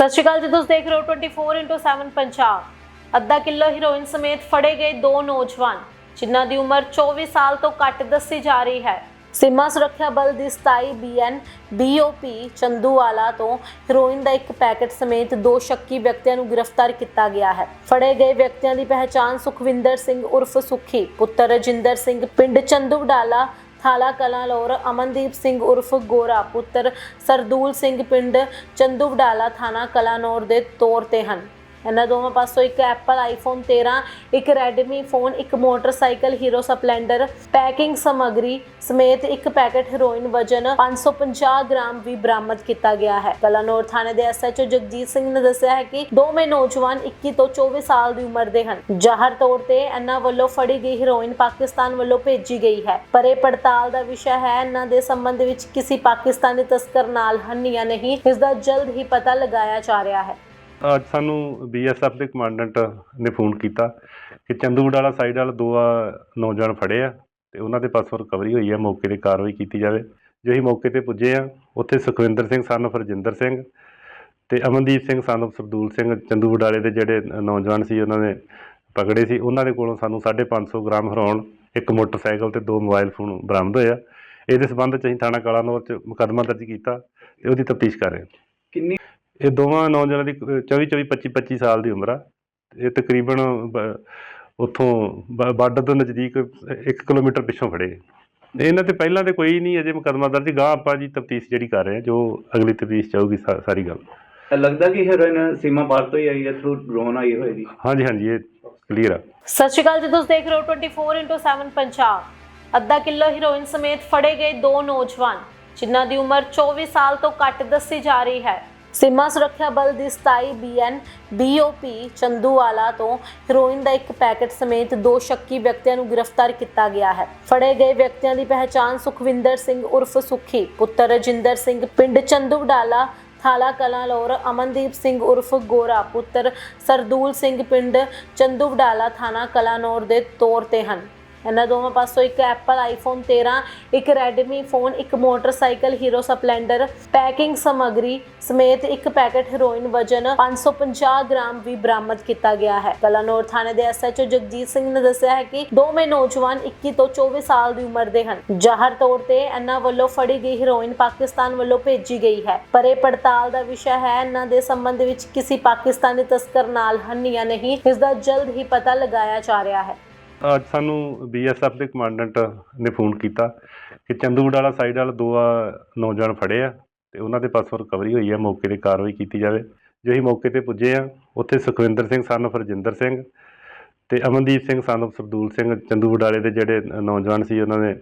ਸਤਿ ਸ਼੍ਰੀ ਅਕਾਲ ਜੀ, ਤੁਸੀਂ ਦੇਖ ਰਹੇ ਹੋ 24/7 ਪੰਜਾਬ। ਅੱਧਾ ਕਿਲੋ ਹੀਰੋਇਨ ਸਮੇਤ ਫੜੇ ਗਏ ਦੋ ਨੌਜਵਾਨ, ਜਿਨ੍ਹਾਂ ਦੀ ਉਮਰ 24 ਸਾਲ ਤੋਂ ਘੱਟ ਦੱਸੀ ਜਾ ਰਹੀ ਹੈ। ਸੀਮਾ ਸੁਰੱਖਿਆ ਬਲ ਦੀ 27 ਬੀਐਨ ਬੀਓਪੀ ਚੰਦੂਵਾਲਾ ਤੋਂ ਹੀਰੋਇਨ ਦਾ ਇੱਕ ਪੈਕੇਟ ਸਮੇਤ ਦੋ ਸ਼ੱਕੀ ਵਿਅਕਤੀਆਂ ਨੂੰ ਗ੍ਰਿਫਤਾਰ ਕੀਤਾ ਗਿਆ ਹੈ। ਫੜੇ ਗਏ ਵਿਅਕਤੀਆਂ ਦੀ ਪਹਿਚਾਣ ਸੁਖਵਿੰਦਰ ਸਿੰਘ ਉਰਫ ਸੁਖੀ, ਪੁੱਤਰ ਰਜਿੰਦਰ ਸਿੰਘ, ਪਿੰਡ ਚੰਦੂਵਡਾਲਾ ਥਾਲਾ ਕਲਾਂ ਅਮਨਦੀਪ ਸਿੰਘ ਉਰਫ ਗੋਰਾ, ਪੁੱਤਰ ਸਰਦੂਲ ਸਿੰਘ ਪਿੰਡ ਚੰਦੂਵਡਾਲਾ ਥਾਣਾ ਕਲਾਨੌਰ ਦੇ ਤੌਰ ਤੇ ਹਨ। ਇਹਨਾਂ ਦੋਵਾਂ ਪਾਸੋਂ ਇੱਕ ਐਪਲ ਆਈਫੋਨ 13 ਇੱਕ ਰੈਡਮੀ ਫੋਨ ਇੱਕ ਮੋਟਰਸਾਈਕਲ ਹੀਰੋ ਸਪਲੈਂਡਰ ਪੈਕਿੰਗ ਸਮੱਗਰੀ ਸਮੇਤ ਇੱਕ ਪੈਕੇਟ ਹੈਰੋਇਨ ਵਜਨ 550 ਗ੍ਰਾਮ ਵੀ ਬਰਾਮਦ ਕੀਤਾ ਗਿਆ ਹੈ। ਕਲਾਨੌਰ ਥਾਣੇ ਦੇ ਐਸਐਚਓ ਜਗਜੀਤ ਸਿੰਘ ਨੇ ਦੱਸਿਆ ਹੈ ਕਿ ਦੋਵੇਂ ਨੌਜਵਾਨ 21 ਤੋਂ 24 ਸਾਲ ਦੀ ਉਮਰ ਦੇ ਹਨ। ਜ਼ਾਹਰ ਤੌਰ ਤੇ ਇਹਨਾਂ ਵੱਲੋਂ ਫੜੀ ਗਈ ਹੈਰੋਇਨ ਪਾਕਿਸਤਾਨ ਵੱਲੋਂ ਭੇਜੀ ਗਈ ਹੈ। ਪਰ ਇਹ ਪੜਤਾਲ ਦਾ ਵਿਸ਼ਾ ਹੈ, ਇਹਨਾਂ ਦੇ ਸੰਬੰਧ ਵਿੱਚ ਕਿਸੇ ਪਾਕਿਸਤਾਨੀ ਤਸਕਰ ਨਾਲ ਹਨ ਜਾਂ ਨਹੀਂ, ਇਸ ਦਾ ਜਲਦ ਹੀ ਪਤਾ ਲਗਾਇਆ ਜਾ ਰਿਹਾ ਹੈ। ਅੱਜ ਸਾਨੂੰ ਬੀਐਸਐਫ ਦੇ ਕਮਾਂਡੈਂਟ ਨੇ ਫੋਨ ਕੀਤਾ ਕਿ ਚੰਦੂਵਡਾਲਾ ਸਾਈਡ ਵਾਲ ਦੋ ਆ ਨੌਜਵਾਨ ਫੜੇ ਆ ਤੇ ਉਹਨਾਂ ਦੇ ਪਾਸੋਂ ਰਿਕਵਰੀ ਹੋਈ ਹੈ ਮੌਕੇ ਤੇ ਕਾਰਵਾਈ ਕੀਤੀ ਜਾਵੇ। ਜੋ ਅਸੀਂ ਮੌਕੇ ਤੇ ਪੁੱਜੇ ਆ, ਉੱਥੇ ਸੁਖਵਿੰਦਰ ਸਿੰਘ ਸਨ of ਸਿੰਘ ਤੇ ਅਮਨਦੀਪ ਸਿੰਘ ਸਨ of ਸਰਦੂਲ ਸਿੰਘ ਚੰਦੂਵਡਾਲੇ ਦੇ ਜਿਹੜੇ ਨੌਜਵਾਨ ਸੀ, ਉਹਨਾਂ ਨੇ ਪਕੜੇ ਸੀ। ਉਹਨਾਂ ਦੇ ਕੋਲੋਂ ਸਾਨੂੰ 550 ਗ੍ਰਾਮ ਹਰਾਉਣ ਇੱਕ ਮੋਟਰਸਾਈਕਲ ਤੇ ਦੋ ਮੋਬਾਈਲ ਫੋਨ ਬਰਾਮਦ ਹੋਇਆ ਇਹਦੇ ਸਬੰਧ ਚ ਅਸੀਂ ਥਾਣਾ ਕਾਲਾਨੌਰ ਚ ਮੁਕੱਦਮਾ ਦਰਜ ਕੀਤਾ ਤੇ ਉਹਦੀ ਤਫਤੀਸ਼ ਕਰ ਰਹੇ ਹਾਂ। ਇਹ ਦੋਵਾਂ ਨੌਜਵਾਨਾਂ ਦੀ 24 24 25 25 ਸਾਲ ਦੀ ਉਮਰ ਆ। ਇਹ ਤਕਰੀਬਨ ਉੱਥੋਂ ਬਾਰਡਰ ਤੋਂ ਨਜ਼ਦੀਕ 1 ਕਿਲੋਮੀਟਰ ਪਿੱਛੋਂ ਫੜੇ ਇਹਨਾਂ ਤੇ ਪਹਿਲਾਂ ਤੇ ਕੋਈ ਨਹੀਂ ਅਜੇ ਮੁਕੱਦਮਾ ਦਰਜ ਗਾਂ ਆਪਾਂ ਜੀ ਤਫਤੀਸ਼ ਜਿਹੜੀ ਕਰ ਰਹੇ ਹਾਂ ਜੋ ਅਗਲੀ ਤਫਤੀਸ਼ ਚਾਹੂਗੀ ਸਾਰੀ ਗੱਲ। ਲੱਗਦਾ ਕਿ ਹੀਰੋਇਨ ਸੀਮਾ ਪਾਰ ਤੋਂ ਹੀ ਆਈ ਹੈ ਥਰੂ ਡਰੋਨ ਆਈ ਹੋਏਗੀ ਹਾਂਜੀ ਹਾਂਜੀ ਇਹ ਕਲੀਅਰ ਆ। ਸਤਿ ਸ਼੍ਰੀ ਅਕਾਲ ਜੀ ਤੁਸੀਂ ਦੇਖ ਰਹੇ ਹੋ 24/7 ਪੰਜਾਬ। ਅੱਧਾ ਕਿਲੋ ਹੀਰੋਇਨ ਸਮੇਤ ਫੜੇ ਗਏ ਦੋ ਨੌਜਵਾਨ ਜਿਨ੍ਹਾਂ ਦੀ ਉਮਰ 24 ਸਾਲ ਤੋਂ ਘੱਟ ਦੱਸੀ ਜਾ ਰਹੀ ਹੈ। ਸੀਮਾ ਸੁਰੱਖਿਆ ਬਲ ਦੀ 27 ਬੀਐਨ ਬੀਓਪੀ ਚੰਦੂਵਾਲਾ ਤੋਂ ਹੀਰੋਇਨ ਦਾ ਇੱਕ ਪੈਕੇਟ ਸਮੇਤ ਦੋ ਸ਼ੱਕੀ ਵਿਅਕਤੀਆਂ ਨੂੰ ਗ੍ਰਿਫਤਾਰ ਕੀਤਾ ਗਿਆ ਹੈ। ਫੜੇ ਗਏ ਵਿਅਕਤੀਆਂ ਦੀ ਪਹਿਚਾਣ ਸੁਖਵਿੰਦਰ ਸਿੰਘ ਉਰਫ ਸੁਖੀ, ਪੁੱਤਰ ਰਜਿੰਦਰ ਸਿੰਘ, ਪਿੰਡ ਚੰਦੂਵਡਾਲਾ, ਥਾਲਾ ਕਲਾਂ ਅਮਨਦੀਪ ਸਿੰਘ ਉਰਫ ਗੋਰਾ, ਪੁੱਤਰ ਸਰਦੂਲ ਸਿੰਘ, ਪਿੰਡ ਚੰਦੂਵਡਾਲਾ, ਥਾਣਾ ਕਲਾਨੌਰ ਦੇ ਤੌਰ ਤੇ ਹਨ। ਇਹਨਾਂ ਦੋਵਾਂ ਪਾਸੋਂ ਇੱਕ ਐਪਲ ਆਈਫੋਨ 13 ਇੱਕ ਰੈਡਮੀ ਫੋਨ ਇੱਕ ਮੋਟਰਸਾਈਕਲ ਹੀਰੋ ਸਪਲੈਂਡਰ ਪੈਕਿੰਗ ਸਮੱਗਰੀ ਸਮੇਤ ਇੱਕ ਪੈਕੇਟ ਹੈਰੋਇਨ ਵਜਨ 550 ਗ੍ਰਾਮ ਵੀ ਬਰਾਮਦ ਕੀਤਾ ਗਿਆ ਹੈ। ਕਲਾਨੌਰ ਥਾਣੇ ਦੇ ਐਸਐਚਓ ਜਗਜੀਤ ਸਿੰਘ ਨੇ ਦੱਸਿਆ ਹੈ ਕਿ ਦੋਵੇਂ ਨੌਜਵਾਨ 21 ਤੋਂ 24 ਸਾਲ ਦੀ ਉਮਰ ਦੇ ਹਨ। ਜ਼ਾਹਰ ਤੌਰ ਤੇ ਇਹਨਾਂ ਵੱਲੋਂ ਫੜੀ ਗਈ ਹੈਰੋਇਨ ਪਾਕਿਸਤਾਨ ਵੱਲੋਂ ਭੇਜੀ ਗਈ ਹੈ। ਪਰ ਇਹ ਪੜਤਾਲ ਦਾ ਵਿਸ਼ਾ ਹੈ, ਇਹਨਾਂ ਦੇ ਸੰਬੰਧ ਵਿੱਚ ਕਿਸੇ ਪਾਕਿਸਤਾਨੀ ਤਸਕਰ ਨਾਲ ਹਨ ਜਾਂ ਨਹੀਂ, ਇਸ ਦਾ ਜਲਦ ਹੀ ਪਤਾ ਲਗਾਇਆ ਜਾ ਰਿਹਾ ਹੈ। ਅੱਜ ਸਾਨੂੰ ਬੀਐਸਐਫ ਦੇ ਕਮਾਂਡੈਂਟ ਨੇ ਫੋਨ ਕੀਤਾ ਕਿ ਚੰਦੂਵਡਾਲਾ ਸਾਈਡ ਵਾਲ ਦੋ ਆ ਨੌਜਵਾਨ ਫੜੇ ਆ ਤੇ ਉਹਨਾਂ ਦੇ ਪਾਸੋਂ ਰਿਕਵਰੀ ਹੋਈ ਹੈ ਮੌਕੇ ਤੇ ਕਾਰਵਾਈ ਕੀਤੀ ਜਾਵੇ। ਜੋ ਅਸੀਂ ਮੌਕੇ ਤੇ ਪੁੱਜੇ ਆ, ਉੱਥੇ ਸੁਖਵਿੰਦਰ ਸਿੰਘ ਸਨ of ਸਿੰਘ ਤੇ ਅਮਨਦੀਪ ਸਿੰਘ ਸਨ of ਸਰਦੂਲ ਸਿੰਘ ਚੰਦੂਵਡਾਲੇ ਦੇ ਜਿਹੜੇ ਨੌਜਵਾਨ ਸੀ, ਉਹਨਾਂ ਨੇ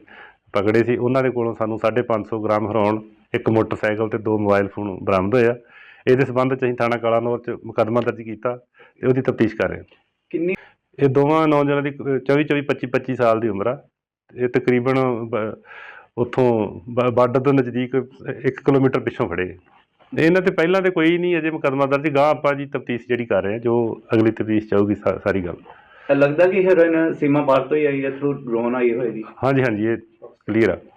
ਪਕੜੇ ਸੀ। ਉਹਨਾਂ ਦੇ ਕੋਲੋਂ ਸਾਨੂੰ 550 ਗ੍ਰਾਮ ਹਰਾਉਣ ਇੱਕ ਮੋਟਰਸਾਈਕਲ ਤੇ ਦੋ ਮੋਬਾਈਲ ਫੋਨ ਬਰਾਮਦ ਹੋਇਆ ਇਹਦੇ ਸਬੰਧ ਚ ਅਸੀਂ ਥਾਣਾ ਕਾਲਾਨੌਰ ਚ ਮੁਕੱਦਮਾ ਦਰਜ ਕੀਤਾ ਤੇ ਉਹਦੀ ਤਫਤੀਸ਼ ਕਰ ਰਹੇ ਹਾਂ। ਇਹ ਦੋਵਾਂ ਨੌਜਵਾਨਾਂ ਦੀ 24 24 25 25 ਸਾਲ ਦੀ ਉਮਰ ਆ। ਇਹ ਤਕਰੀਬਨ ਉੱਥੋਂ ਬਾਰਡਰ ਤੋਂ ਨਜ਼ਦੀਕ 1 ਕਿਲੋਮੀਟਰ ਪਿੱਛੋਂ ਫੜੇ ਇਹਨਾਂ ਤੇ ਪਹਿਲਾਂ ਤੇ ਕੋਈ ਨਹੀਂ ਅਜੇ ਮੁਕੱਦਮਾ ਦਰਜ ਗਾਂ ਆਪਾਂ ਜੀ ਤਫਤੀਸ਼ ਜਿਹੜੀ ਕਰ ਰਹੇ ਹਾਂ ਜੋ ਅਗਲੀ ਤਫਤੀਸ਼ ਚਾਹੂਗੀ ਸਾਰੀ ਗੱਲ। ਲੱਗਦਾ ਕਿ ਹੀਰੋਇਨ ਸੀਮਾ ਪਾਰ ਤੋਂ ਹੀ ਆਈ ਹੈ ਥਰੂ ਡਰੋਨ ਆਈ ਹੋਏਗੀ। ਹਾਂਜੀ ਹਾਂਜੀ ਇਹ ਕਲੀਅਰ ਆ।